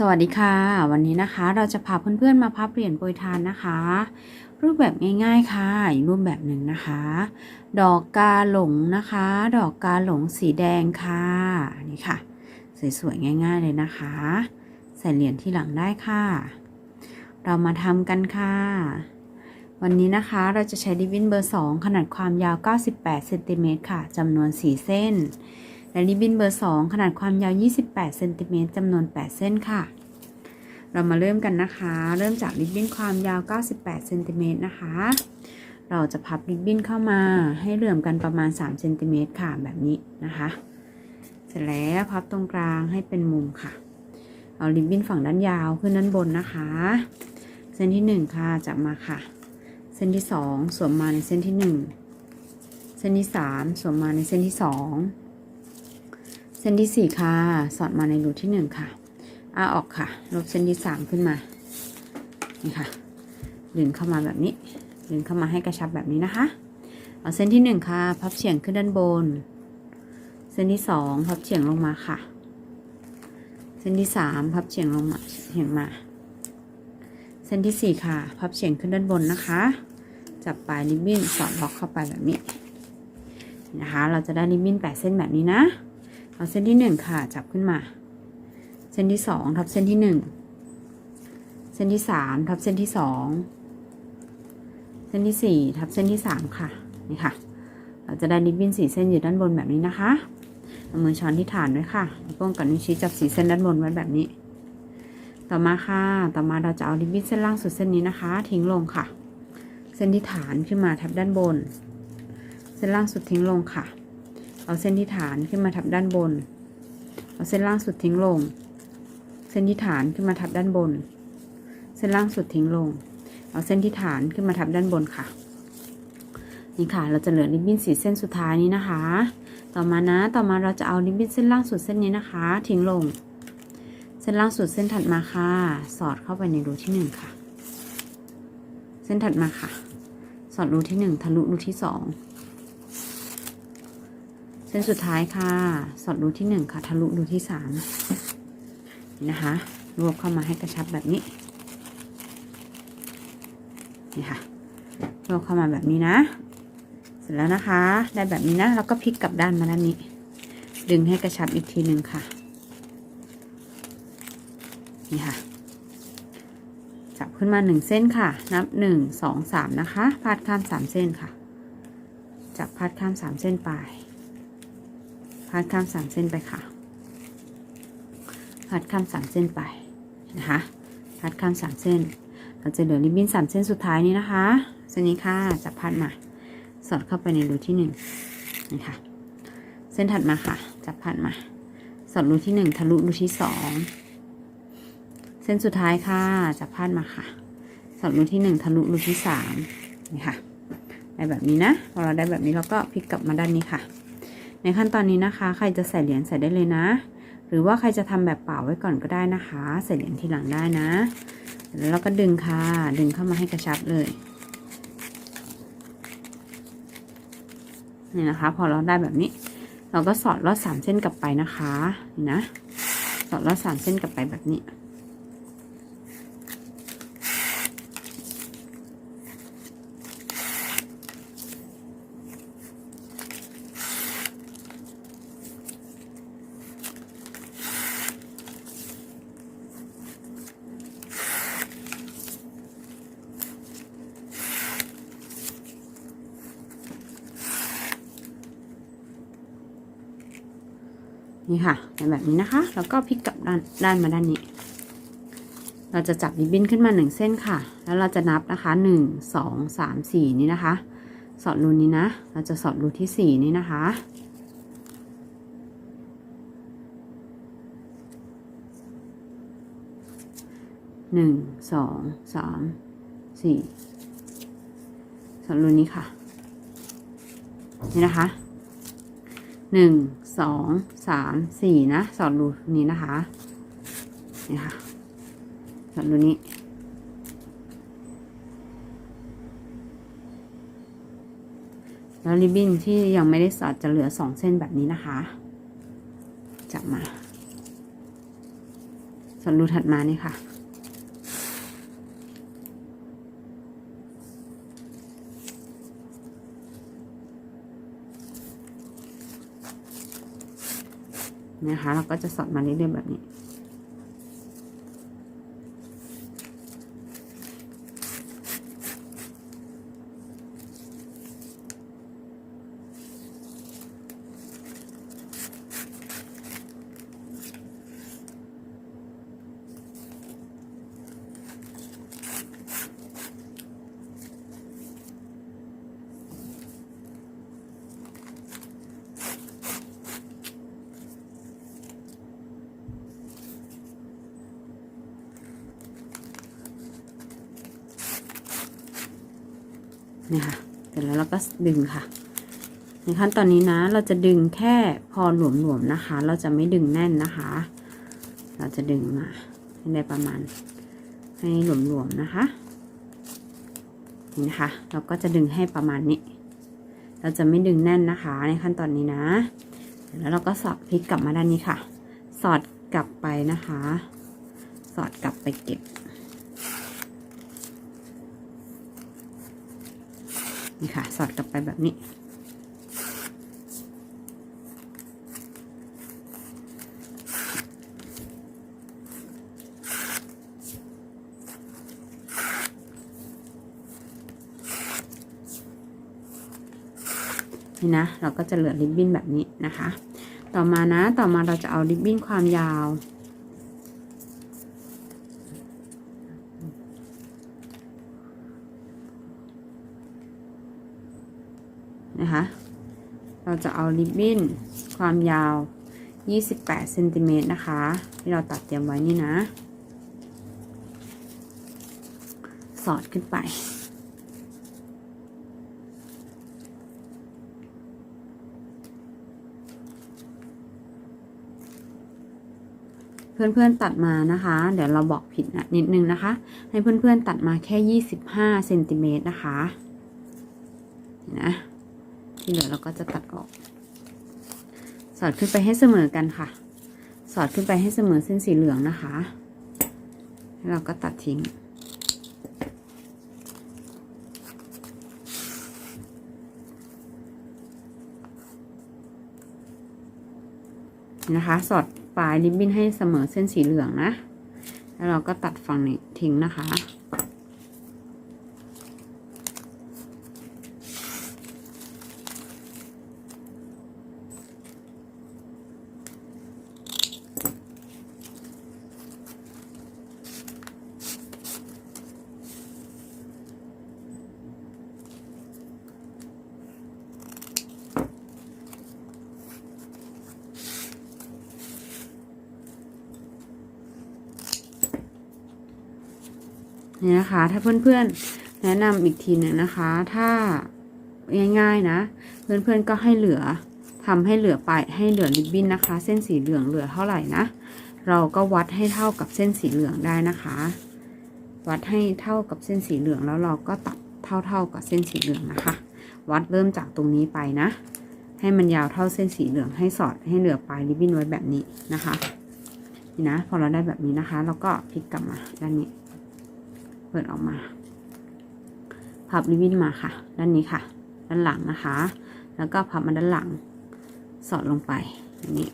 สวัสดีค่ะ วันนี้นะคะเราจะพาเพื่อนๆมาพับเหรียญโปรยทานนะคะ รูปแบบง่ายๆค่ะอีกรูปแบบหนึ่งนะคะ ดอกกาหลงนะคะ ดอกกาหลงสีแดงค่ะนี่ค่ะ สวยๆง่าย ๆเลยนะคะ ใส่เหรียญที่หลังได้ค่ะ เรามาทำกันค่ะ วันนี้นะคะเราจะใช้ริบบิ้นเบอร์ 2 ขนาดความยาว 98เซนติเมตรค่ะจำนวน 4 เส้น และริบบิ้นเบอร์ 2 ขนาดความยาว 28เซนติเมตรจำนวน 8 เส้นค่ะ เรามาเริ่มกันนะคะ เริ่มจากริบบิ้นความยาว 98เซนติเมตรนะคะ เราจะพับริบบิ้นเข้ามาให้เหลื่อมกันประมาณ3เซนติเมตรค่ะแบบนี้นะคะ เสร็จแล้วพับตรงกลางให้เป็นมุมค่ะ เอาริบบิ้นฝั่งด้านยาวขึ้นด้านบนนะคะ เส้นที่ 1 ค่ะจับมาค่ะ เส้นที่ 2 สวมมาในเส้นที่ 1 เส้นที่ 3 สวมมาในเส้นที่ 2 นที่ 4 ค่ะ สอดมาในรูที่ 1 ค่ะอ้าออกค่ะ ลบเส้นที่ 3 ขึ้นมา นี่ค่ะ ดึงเข้ามาแบบนี้ ดึงเข้ามาให้กระชับแบบนี้นะคะ เอาเส้นที่ 1 ค่ะ พับเฉียงขึ้นด้านบน เส้นที่ 2 พับเฉียงลงมาค่ะ เส้นที่ 3 พับเฉียงลงมาเฉียงมา เส้นที่ 4 ค่ะ พับเฉียงขึ้นด้านบนนะคะ จับปลายริบบิ้นสอดล็อกเข้าไปแบบนี้ นะคะ เราจะได้ริบบิ้น8เส้นแบบนี้นะ เอาเส้นที่1ค่ะจับขึ้นมา เส้นที่2ทับเส้นที่1เส้นที่3ทับเส้นที่2เส้นที่4ทับเส้นที่3ค่ะนี่ค่ะ เราจะได้ริบบิ้น4เส้นอยู่ด้านบนแบบนี้นะคะเอามือช้อนที่ฐานด้วยค่ะป้องกันนิ้วชี้จับสีเส้นด้านบนไว้แบบนี้ ต่อมาค่ะ ต่อมาเราจะเอาริบบิ้นเส้นล่างสุดเส้นนี้นะคะ ทิ้งลงค่ะ เส้นที่ฐานขึ้นมาทับด้านบน เส้นล่างสุดทิ้งลงค่ะ เอาเส้นที่ฐานขึ้นมาทับด้านบน เอาเส้นล่างสุดทิ้งลง เส้นที่ฐานขึ้นมาทับด้านบน เส้นล่างสุดทิ้งลง เอาเส้นที่ฐานขึ้นมาทับด้านบนค่ะ นี่ค่ะ เราจะเหลือริบบิ้นสีเส้นสุดท้ายนี้นะคะ ต่อมานะ ต่อมาเราจะเอาริบบิ้นเส้นล่างสุดเส้นนี้นะคะ ทิ้งลง เส้นล่างสุดเส้นถัดมาค่ะ สอดเข้าไปในรูที่หนึ่งค่ะ เส้นถัดมาค่ะ สอดรูที่หนึ่งทะลุรูที่สอง ส้นสุดท้ายค่ะ สอดรูที่หนึ่งค่ะ ทะลุรูที่สามนี่นะคะ รวบเข้ามาให้กระชับแบบนี้ นี่ค่ะ รวบเข้ามาแบบนี้นะ เสร็จแล้วนะคะ ได้แบบนี้นะ แล้วก็พลิกกลับด้านมาด้านนี้ ดึงให้กระชับอีกทีหนึ่งค่ะ นี่ค่ะ จับขึ้นมาหนึ่งเส้นค่ะ นับหนึ่งสองสามนะคะ พาดข้ามสามเส้นค่ะ จับพาดข้ามสามเส้นไป พาดข้ามสามเส้นไปค่ะพาดข้ามสามเส้นไปนะคะพาดข้ามสามเส้น เราจะเหลือริบบิ้นสามเส้นสุดท้ายนี้นะคะเส้นนี้ค่ะจับพาดมา สอดเข้าไปในรูที่หนึ่งนี่ค่ะเส้นถัดมาค่ะ จับพาดมา สอดรูที่หนึ่งทะลุรูที่สองเส้นสุดท้ายค่ะ จับพาดมาค่ะ สอดรูที่หนึ่งทะลุรูที่สามนี่ค่ะได้แบบนี้นะพอเราได้แบบนี้เราก็พลิกกลับมาด้านนี้ค่ะ ในขั้นตอนนี้นะคะ ใครจะใส่เหรียญใส่ได้เลยนะ หรือว่าใครจะทำแบบเปล่าไว้ก่อนก็ได้นะคะ ใส่เหรียญทีหลังได้นะ แล้วเราก็ดึงค่ะ ดึงเข้ามาให้กระชับเลยนี่นะคะ พอเราได้แบบนี้ เราก็สอดลอดสามเส้นกลับไปนะคะนี่นะ สอดลอดสามเส้นกลับไปแบบนี้ นี่ค่ะเป็นแบบนี้นะคะ แล้วก็พลิกกลับด้านด้านมาด้านนี้ เราจะจับริบบิ้นขึ้นมาหนึ่งเส้นค่ะ แล้วเราจะนับนะคะหนึ่งสองสามสี่นี่นะคะ สอดรูนี้นะ เราจะสอดรูที่สี่นี่นะคะหนึ่งสองสามสี่สอดรูนี้ค่ะ นี่นะคะหนึ่ง สองสามสี่นะ สอดรูนี้นะคะนี่ค่ะสอดรูนี้แล้วริบบิ้นที่ยังไม่ได้สอดจะเหลือสองเส้นแบบนี้นะคะจับมาสส่วนรูถัดมานี่ค่ะ นะคะเราก็จะสอดมาเรื่อยๆแบบนี้ นี่ค่ะ เสร็จแล้วเราก็ดึงค่ะ ในขั้นตอนนี้นะ เราจะดึงแค่พอหลวมๆนะคะ เราจะไม่ดึงแน่นนะคะ เราจะดึงมาให้ได้ประมาณ ให้หลวมๆนะคะ นี่นะคะ เราก็จะดึงให้ประมาณนี้ เราจะไม่ดึงแน่นนะคะ ในขั้นตอนนี้นะ แล้วเราก็สอดพลิกกลับมาด้านนี้ค่ะ สอดกลับไปนะคะ สอดกลับไปเก็บ นี่ค่ะ สอดกลับไปแบบนี้ นี่นะ เราก็จะเหลือริบบิ้นแบบนี้นะคะ ต่อมานะ ต่อมาเราจะเอาริบบิ้นความยาว นะคะ เราจะเอาริบบิ้นความยาว 28เซนติเมตรนะคะ ที่เราตัดเตรียมไว้นี่นะ สอดขึ้นไปเพื่อนๆตัดมานะคะ เดี๋ยวเราบอกผิดนะนิดนึงนะคะ ให้เพื่อนๆตัดมาแค่ 25เซนติเมตรนะคะนะ ที่เหลือเราก็จะตัดออก สอดขึ้นไปให้เสมอกันค่ะ สอดขึ้นไปให้เสมอเส้นสีเหลืองนะคะ เราก็ตัดทิ้งนะคะ สอดปลายริบบิ้นให้เสมอเส้นสีเหลืองนะ แล้วเราก็ตัดฝั่งนี้ทิ้งนะคะ นี่นะคะ ถ้าเพื่อนๆแนะนำอีกทีหนึ่งนะคะ ถ้าง่ายๆนะ เพื่อนๆก็ให้เหลือทำให้เหลือไปให้เหลือริบบิ้นนะคะ เส้นสีเหลืองเหลือเท่าไหร่นะ เราก็วัดให้เท่ากับเส้นสีเหลืองได้นะคะ วัดให้เท่ากับเส้นสีเหลืองแล้วเราก็ตัดเท่าๆกับเส้นสีเหลืองนะคะ วัดเริ่มจากตรงนี้ไปนะ ให้มันยาวเท่าเส้นสีเหลืองให้สอดให้เหลือปลายริบบิ้นไว้แบบนี้นะคะ นี่นะ พอเราได้แบบนี้นะคะ เราก็พลิกกลับมาด้านนี้ ปิดออกมา พับริบบิ้นมาค่ะ ด้านนี้ค่ะ ด้านหลังนะคะ แล้วก็พับมาด้านหลัง สอดลงไปอย่างนี้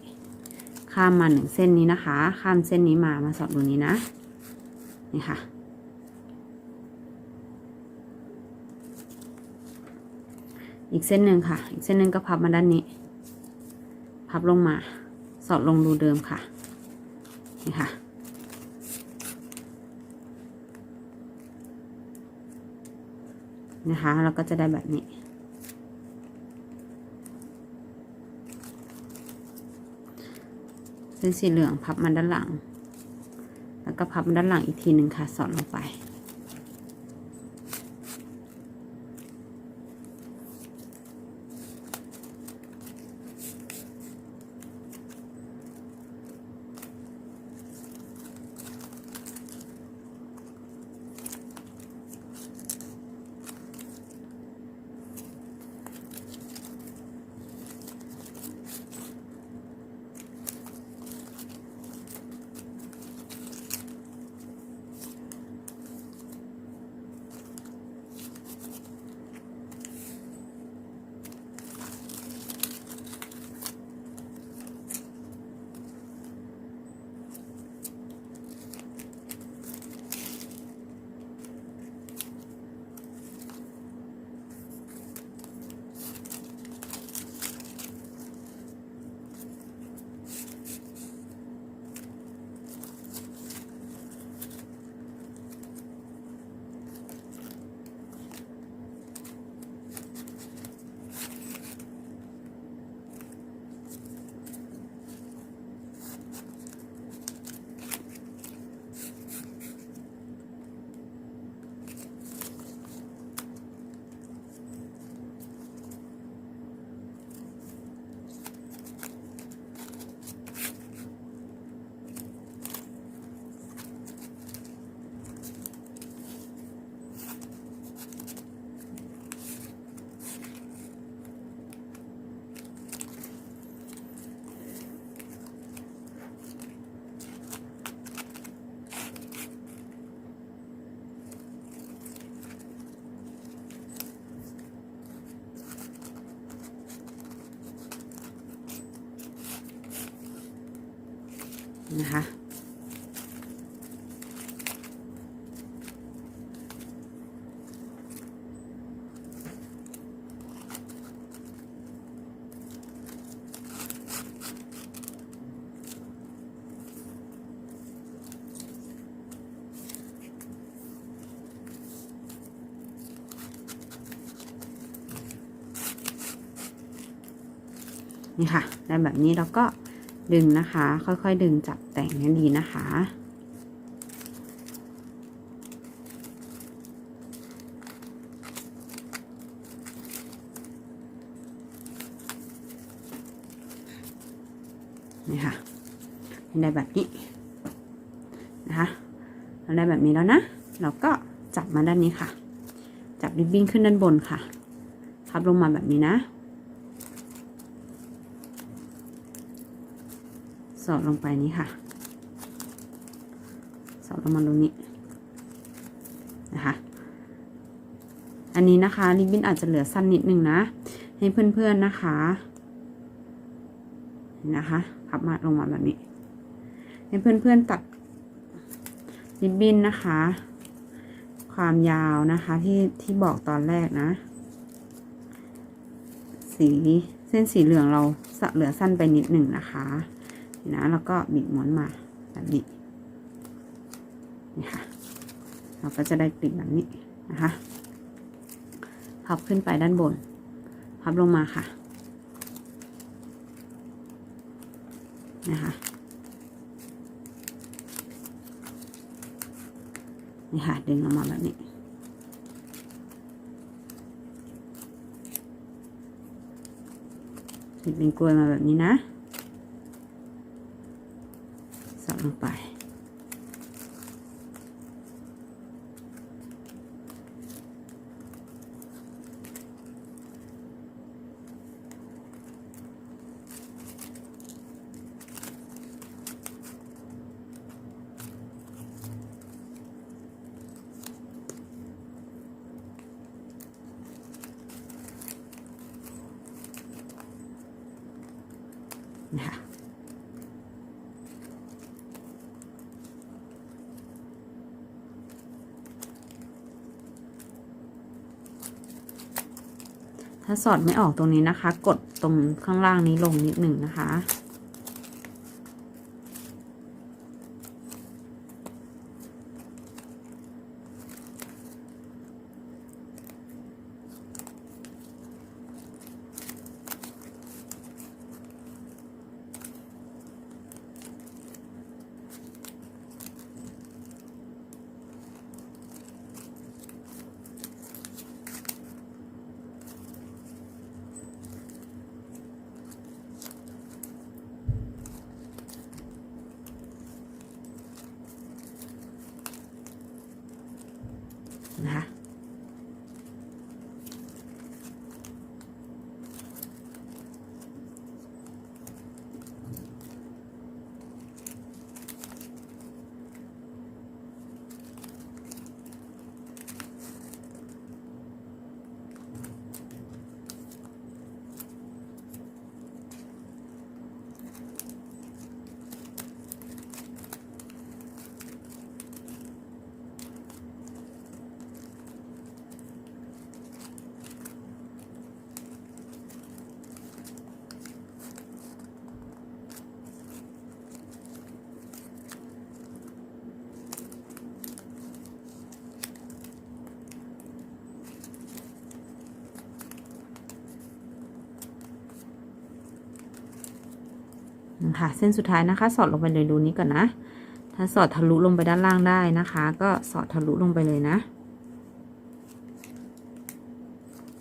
ข้ามมาหนึ่งเส้นนี้นะคะ ข้ามเส้นนี้มา มาสอดตรงนี้นะ นี่ค่ะ อีกเส้นหนึ่งค่ะ อีกเส้นหนึ่งก็พับมาด้านนี้ พับลงมา สอดลงรูเดิมค่ะ นี่ค่ะ นะคะเราก็จะได้แบบนี้ เส้นสีเหลืองพับมาด้านหลัง แล้วก็พับมาด้านหลังอีกทีหนึ่งค่ะสอดลงไป นะคะ นี่ค่ะได้แบบนี้เราก็ ดึงนะคะ ค่อยๆ ดึงจับแต่งให้ดีนะคะ นี่ค่ะได้แบบนี้นะคะเราได้แบบนี้แล้วนะ เราก็จับมาด้านนี้ค่ะ จับริบบิ้นขึ้นด้านบนค่ะ พับลงมาแบบนี้นะ สอดลงไปนี้ค่ะ สอดลงมาตรงนี้นะคะ อันนี้นะคะริบบิ้นอาจจะเหลือสั้นนิดนึงนะ ให้เพื่อนๆนะคะนะคะพับมาลงมาแบบนี้ ให้เพื่อนๆตัดริบบิ้นนะคะ ความยาวนะคะที่ที่บอกตอนแรกนะ สีเส้นสีเหลืองเราเหลือสั้นไปนิดหนึ่งนะคะ นะแล้วก็บิดม้วนมาแบบนี้นี่ค่ะเราก็จะได้กลิ่นแบบนี้นะคะพับขึ้นไปด้านบน พับลงมาค่ะนะคะนี่ค่ะดึงออกมาแบบนี้ติดเป็นกลวยมาแบบนี้นะ สอ ถ้าสอดไม่ออกตรงนี้นะคะ กดตรงข้างล่างนี้ลงนิดหนึ่งนะคะ นะคะ ค่ะ เส้นสุดท้ายนะคะ สอดลงไปเลยรูนี้ก่อนนะ ถ้าสอดทะลุลงไปด้านล่างได้นะคะ ก็สอดทะลุลงไปเลยนะ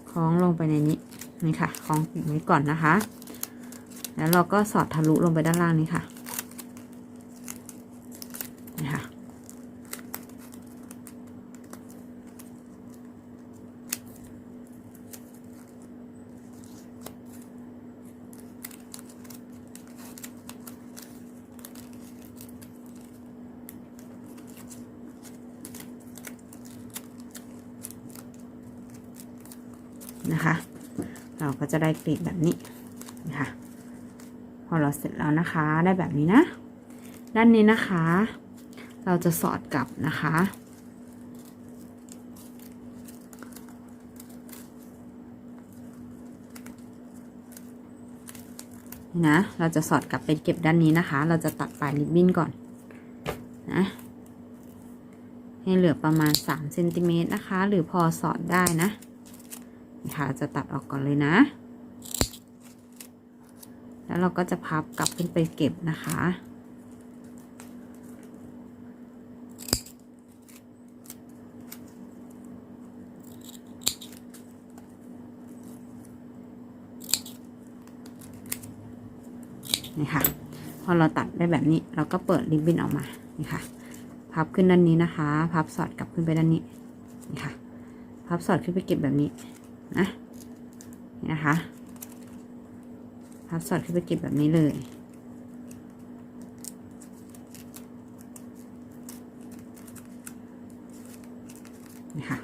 คล้องลงไปในนี้นี่ค่ะ คล้องไว้ก่อนนะคะ แล้วเราก็สอดทะลุลงไปด้านล่างนี้ค่ะ นี่ค่ะ นะคะ เราก็จะได้กลีบแบบนี้นะคะพอเราเสร็จแล้วนะคะได้แบบนี้นะ ด้านนี้นะคะ เราจะสอดกลับนะคะนี่นะเราจะสอดกลับไปเก็บด้านนี้นะคะ เราจะตัดปลายริบบิ้นก่อนนะให้เหลือประมาณ3เซนติเมตรนะคะ หรือพอสอดได้นะ จะตัดออกก่อนเลยนะ แล้วเราก็จะพับกลับขึ้นไปเก็บนะคะนี่ค่ะ พอเราตัดได้แบบนี้ เราก็เปิดริบบิ้นออกมา นี่ค่ะ พับขึ้นด้านนี้นะคะ พับสอดกลับขึ้นไปด้านนี้ นี่ค่ะ พับสอดขึ้นไปเก็บแบบนี้ นะนี่นะคะพับสอดขึ้นไปเก็บแบบนี้เลยนี่ค่ะ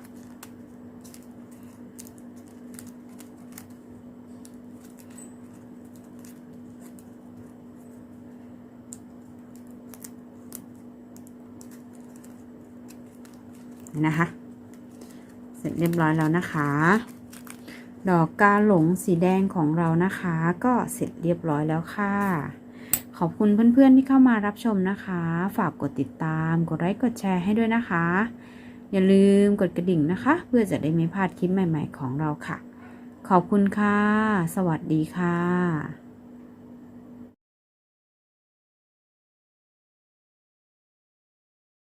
นะคะ เสร็จเรียบร้อยแล้วนะคะ ดอกกาหลงสีแดงของเรานะคะ ก็เสร็จเรียบร้อยแล้วค่ะ ขอบคุณเพื่อนๆที่เข้ามารับชมนะคะ ฝากกดติดตาม กดไลค์กดแชร์ให้ด้วยนะคะ อย่าลืมกดกระดิ่งนะคะ เพื่อจะได้ไม่พลาดคลิปใหม่ ๆ ของเราค่ะ ขอบคุณค่ะ สวัสดีค่ะ